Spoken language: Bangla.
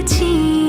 রূপ কথা